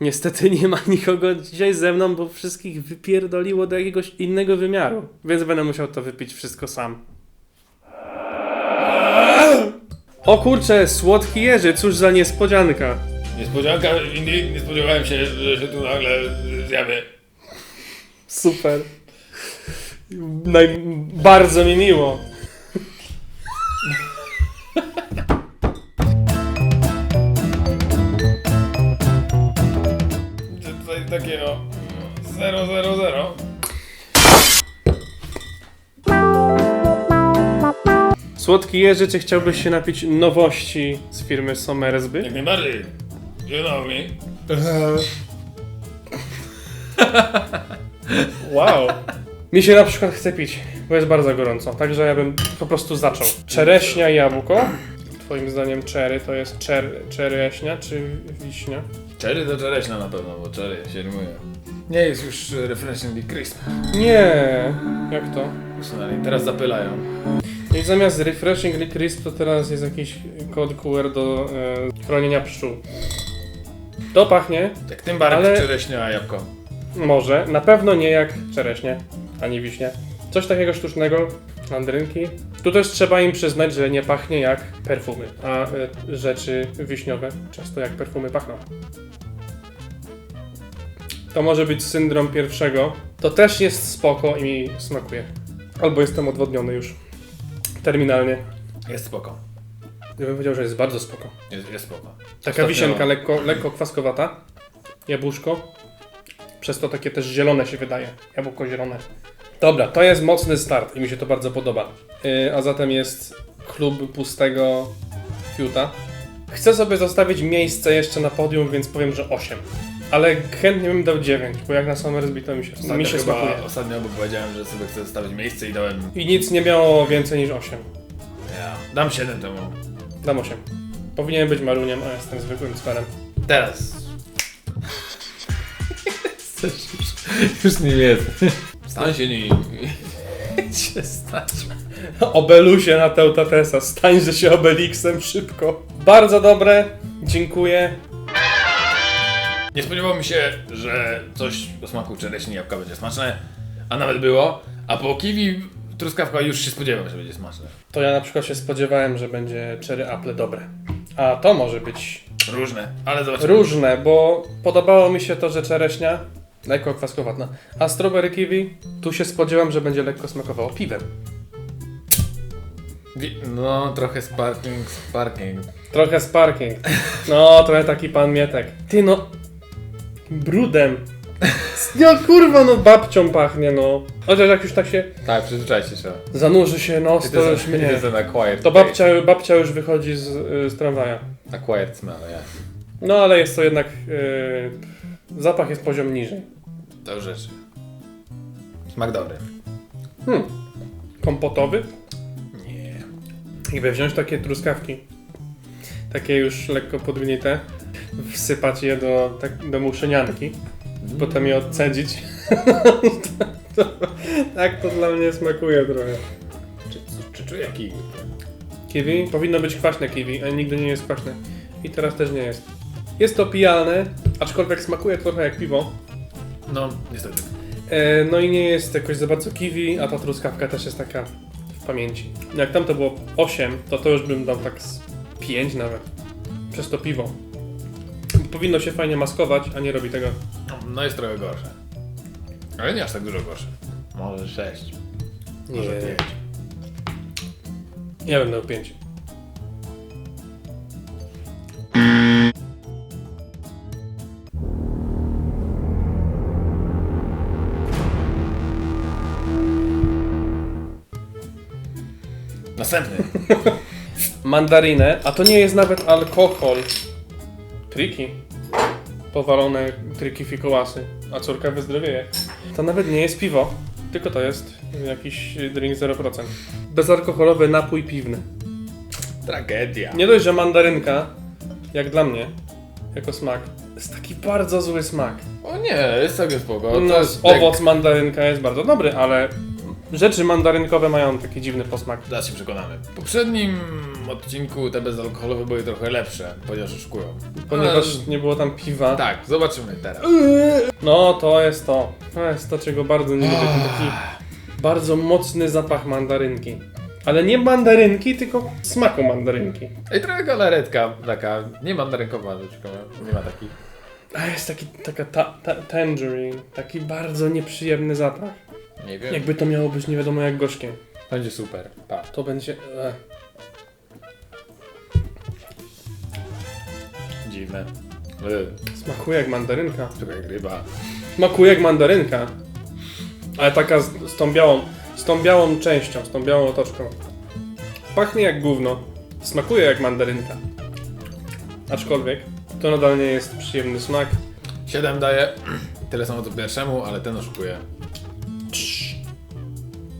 Niestety nie ma nikogo dzisiaj ze mną, bo wszystkich wypierdoliło do jakiegoś innego wymiaru. Więc będę musiał to wypić wszystko sam. O kurczę, słodki Jerzy, cóż za niespodzianka. Niespodzianka, Indy, nie spodziewałem się, że się tu nagle zjawię. Super. Naj... Bardzo mi miło. 0, 0, 0. Słodki Jerzy, czy chciałbyś się napić nowości z firmy Somersby? Jak najbardziej. You know me. Wow. Mi się na przykład chce pić, bo jest bardzo gorąco, także ja bym po prostu zaczął. Czereśnia i jabłko. Twoim zdaniem czery to jest czer, czereśnia czy wiśnia? Cherry to czereśna na pewno, bo cherry się rymuje. Nie jest już refreshingly crisp. Nie, jak to? Usunęli. Teraz zapylają. I zamiast Refreshingly Crisp to teraz jest jakiś kod QR do e, chronienia pszczół. To pachnie, Tak tym barek Ale- czereśnia, a jabłko. może, na pewno nie jak czereśnie, ani wiśnie. Coś takiego sztucznego, mandrynki. Tu też trzeba im przyznać, że nie pachnie jak perfumy, a e, rzeczy wiśniowe często jak perfumy pachną. To może być syndrom pierwszego. To też jest spoko i mi smakuje. Albo jestem odwodniony już. Terminalnie. Jest spoko. Ja bym powiedział, że jest bardzo spoko. Jest, jest spoko. Taka Ostatnio- wisienka lekko, lekko kwaskowata. Jabłuszko. Przez to takie też zielone się wydaje. Jabłko zielone. Dobra, to jest mocny start i mi się to bardzo podoba. Yy, a zatem jest klub pustego fiuta. Chcę sobie zostawić miejsce jeszcze na podium, więc powiem, że 8. Ale chętnie bym dał 9, bo jak na Summersby to mi się, Ostatnio mi się chyba, smakuje. Ostatnio bo powiedziałem, że sobie chcę zostawić miejsce i dałem... I nic nie miało więcej niż 8. Ja. Dam 7 temu. Dam 8. Powinien być maruniem, a jestem zwykłym cwerem. Teraz. już, już nie wiem. Stań się nim. się stać. Obelusie na Teutatesa, stańże się Obelixem szybko. Bardzo dobre, dziękuję. Nie spodziewałem się, że coś o smaku czereśni i jabłka będzie smaczne, a nawet było. A po kiwi truskawka już się spodziewałem, że będzie smaczne. To ja na przykład się spodziewałem, że będzie cherry apple dobre. A to może być Różne, ale zobaczymy. różne, bo podobało mi się to, że czereśnia lekko kwaskowatna, a strawberry kiwi tu się spodziewam, że będzie lekko smakowało piwem. Wi- No, trochę sparking, sparking. Trochę sparking. No, trochę taki pan Mietek. Ty no, brudem. No kurwa, no babcią pachnie, no. Chociaż jak już tak się Tak, przyzwyczaić się trzeba. zanurzy się nos, to już mnie. Acquired To babcia, babcia już wychodzi z, z tramwaja. taste. Acquired smell, yeah. No ale jest to jednak. Yy, zapach jest poziom niżej. To rzeczy. Smak dobry. Hmm. Kompotowy. Nie. Jakby wziąć takie truskawki, takie już lekko podgnite, wsypać je do, tak, do muszynianki, potem je odcedzić. to, to, tak to dla mnie smakuje trochę. Czy, czy czuję kiwi? Kiwi? Powinno być kwaśne kiwi, a nigdy nie jest kwaśne. I teraz też nie jest. Jest to pijalne, aczkolwiek smakuje trochę jak piwo. No, niestety. E, no i nie jest jakoś za bardzo kiwi, a ta truskawka też jest taka w pamięci. Jak tam to było 8, to to już bym dał tak z 5 nawet. Przez to piwo. Powinno się fajnie maskować, a nie robi tego. No, No jest trochę gorsze. Ale nie aż tak dużo gorsze. Może 6. Może Nie. 5. Ja bym dał 5. Następny. Mandarinę, a to nie jest nawet alkohol. Triki. Powalone triki fikołasy, a córka wyzdrowieje. To nawet nie jest piwo, tylko to jest jakiś drink 0%. Bezalkoholowy napój piwny. Tragedia. Nie dość, że mandarynka, jak dla mnie, jako smak, jest taki bardzo zły smak. O nie, jest całkiem spoko. No, To jest owoc mandarynka jest bardzo dobry, ale rzeczy mandarynkowe mają taki dziwny posmak. Zaraz się przekonamy. W poprzednim odcinku te bezalkoholowe były trochę lepsze, ponieważ oszukują. Ponieważ Ale- nie było tam piwa. Tak, zobaczymy teraz. No, to jest to. To jest to, czego bardzo nie lubię. Ten taki bardzo mocny zapach mandarynki. Ale nie mandarynki, tylko smaku mandarynki. Ej, trochę galaretka taka, nie mandarynkowa, tylko nie ma takich. A jest taki, taka ta, ta, tangerine. Taki bardzo nieprzyjemny zapach. Nie wiem. Jakby to miało być nie wiadomo jak gorzkie. Będzie super. Pa. To będzie... E. Dziwne. Yy, Smakuje jak mandarynka. trochę gryba. Smakuje jak mandarynka. Ale taka z, z tą białą, z tą białą częścią, z tą białą otoczką. Pachnie jak gówno. Smakuje jak mandarynka. Aczkolwiek to nadal nie jest przyjemny smak. 7 daję. Tyle samo co pierwszemu, ale ten oszukuje.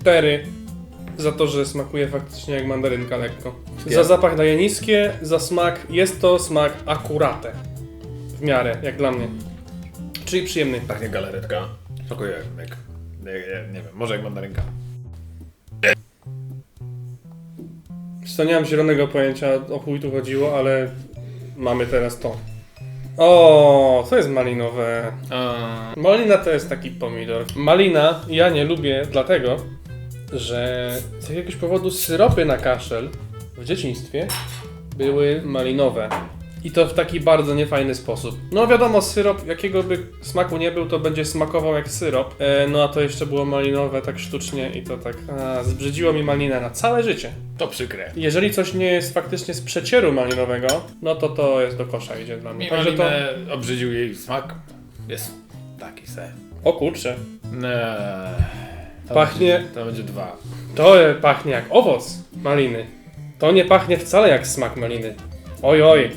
Cztery za to, że smakuje faktycznie jak mandarynka lekko. Za zapach daje niskie, za smak jest to smak akuratę. W miarę, jak dla mnie. Czyli przyjemny. Pachnie galaretka. Smakuje jak, jak nie, nie, wiem, może jak mandarynka. Co nie mam zielonego pojęcia o chuj tu chodziło, ale mamy teraz to. O, to jest malinowe. Malina to jest taki pomidor. Malina ja nie lubię dlatego, że z jakiegoś powodu syropy na kaszel w dzieciństwie były malinowe. I to w taki bardzo niefajny sposób. No wiadomo, syrop, jakiego by smaku nie był, to będzie smakował jak syrop. E, no a to jeszcze było malinowe tak sztucznie i to tak a, zbrzydziło mi malinę na całe życie. to przykre. Jeżeli coś nie jest faktycznie z przecieru malinowego, no to to jest do kosza idzie dla mnie. Mi Także to... malinę obrzydził jej smak. Jest taki se. O kurczę. Eee, to Pachnie- Będzie, to będzie dwa. To e, pachnie jak owoc maliny. To nie pachnie wcale jak smak maliny. Oj, oj.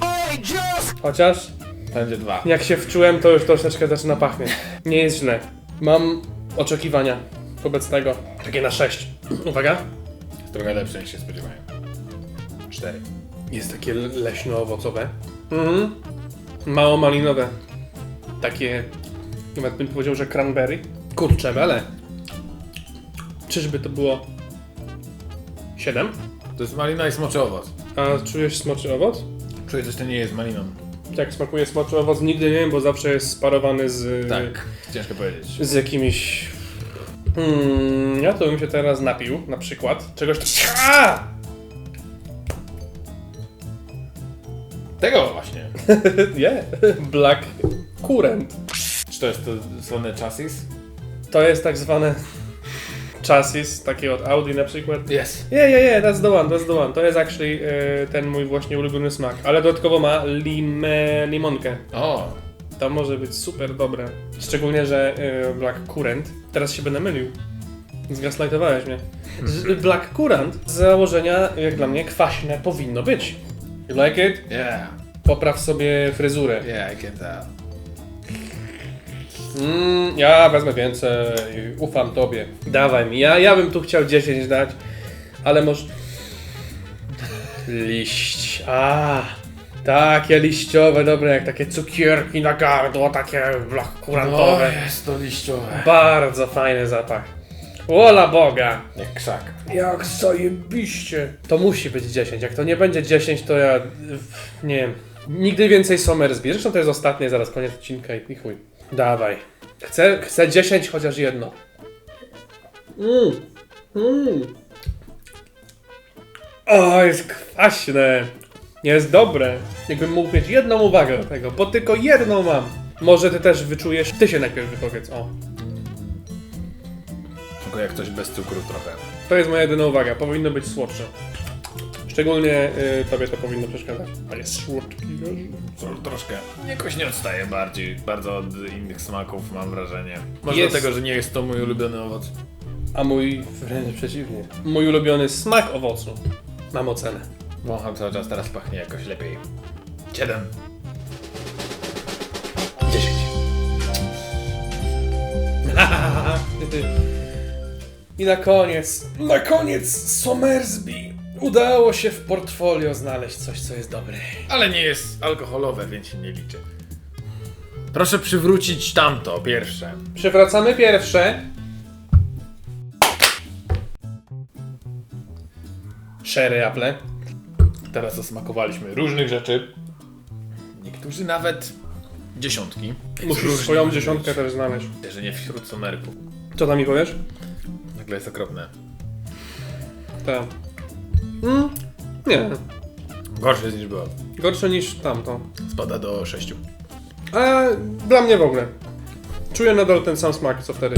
Chociaż To będzie dwa. jak się wczułem, to już troszeczkę zaczyna pachnieć. Nie jest źle. Mam oczekiwania wobec tego. Takie na 6. Uwaga. Jest trochę lepsze niż się spodziewałem. Cztery. Jest takie leśno-owocowe. Mhm. Mało malinowe. Takie, nawet bym powiedział, że cranberry. Kurczę, ale. Czyżby to było 7? To jest malina i smoczy owoc. A czujesz smoczy owoc? Czuję, coś to nie jest maliną. Jak smakuje smoczy owoc? Nigdy nie wiem, bo zawsze jest sparowany z, Tak, ciężko powiedzieć. z jakimiś... Hmm, ja to bym się teraz napił, na przykład. Czegoś... A! Tego właśnie. Nie. Black Current. Czy to jest to słone chassis? To jest tak zwane chassis, takie od Audi na przykład. Jest. Nie, nie, nie, that's the one, that's the one. To jest actually e, ten mój właśnie ulubiony smak. Ale dodatkowo ma limę, limonkę. O, To może być super dobre. Szczególnie, że e, Black Currant. Teraz się będę mylił. Zgaslightowałeś mnie. Z- Black Currant z założenia, jak dla mnie, kwaśne powinno być. You like it? yeah, Popraw sobie fryzurę. yeah, I can tell. Mm, ja wezmę więcej. Ufam tobie. Dawaj mi. Ja, ja bym tu chciał 10 dać, ale może... Liść. A, takie liściowe, dobre, jak takie cukierki na gardło, takie blach kurantowe. O, jest to liściowe. Bardzo fajny zapach. Wola Boga! Jak krzak. Jak zajebiście! To musi być 10. Jak to nie będzie 10, to ja. Nie wiem. Nigdy więcej Somersby. Zresztą to jest ostatnie, zaraz koniec odcinka i i chuj. Dawaj. Chcę, chcę 10 chociaż jedno. Mmm. Mmm. O, jest kwaśne. Jest dobre. Jakbym mógł mieć jedną uwagę do tego, bo tylko jedną mam. Może ty też wyczujesz. Ty się najpierw wypowiedz. O. Tylko jak coś bez cukru trochę. To jest moja jedyna uwaga. Powinno być słodsze. Szczególnie y, tobie to powinno przeszkadzać. A jest słodki. Tro- Troszkę. Jakoś nie odstaje bardziej, bardzo od innych smaków mam wrażenie. Może Jest. dlatego, że nie jest to mój ulubiony owoc. A mój wręcz przeciwnie. Mój ulubiony smak owocu. Mam ocenę. Wącham cały czas, teraz pachnie jakoś lepiej. Siedem. 10. I na koniec, na koniec Somersby. Udało się w portfolio znaleźć coś, co jest dobre. Ale nie jest alkoholowe, więc się nie liczy. Proszę przywrócić tamto, pierwsze. Przywracamy pierwsze. Sherry apple. Teraz zasmakowaliśmy różnych rzeczy. Niektórzy nawet dziesiątki. Musisz swoją dziesiątkę też znaleźć. Że nie wśród somerków. Co tam mi powiesz? Nagle jest okropne. Tak. Mm, nie. Gorsze jest niż było. Gorsze niż tamto. Spada do 6. A dla mnie w ogóle. Czuję nadal ten sam smak co wtedy.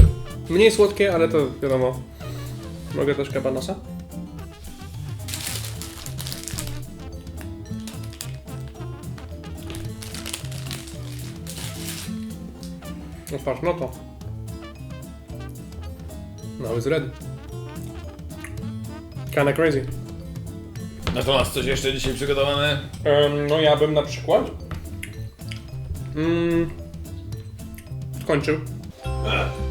Mniej słodkie, ale to wiadomo. Mogę też kabanosa? No patrz, no to. Now is ready. Kinda crazy. Natomiast coś jeszcze dzisiaj przygotowane? Em, no ja bym na przykład... Mm, skończył.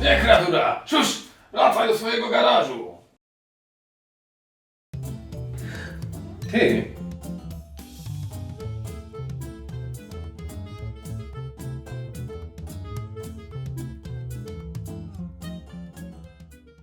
Nie, kreatura! Szusz! Wracaj do swojego garażu! Ty,